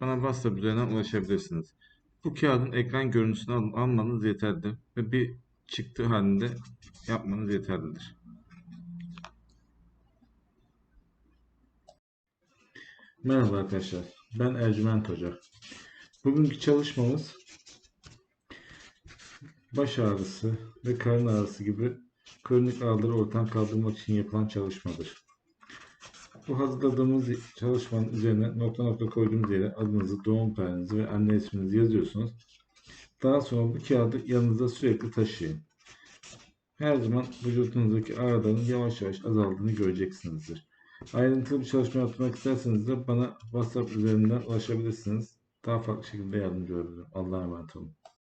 bana WhatsApp üzerinden ulaşabilirsiniz. Bu kağıdın ekran görüntüsünü al- almanız yeterlidir ve bir çıktı halinde yapmanız yeterlidir. Merhaba arkadaşlar. Ben Ercüment Hoca. Bugünkü çalışmamız baş ağrısı ve karın ağrısı gibi kronik ağrıları ortadan kaldırmak için yapılan çalışmadır. Bu hazırladığımız çalışmanın üzerine nokta nokta koyduğumuz yere adınızı, doğum tarihinizi ve anne isminizi yazıyorsunuz. Daha sonra bu kağıdı yanınızda sürekli taşıyın. Her zaman vücudunuzdaki ağrıların yavaş yavaş azaldığını göreceksinizdir. Ayrıntılı bir çalışma yapmak isterseniz de bana WhatsApp üzerinden ulaşabilirsiniz. Daha farklı şekilde yardımcı olabilirim. Allah'a emanet olun.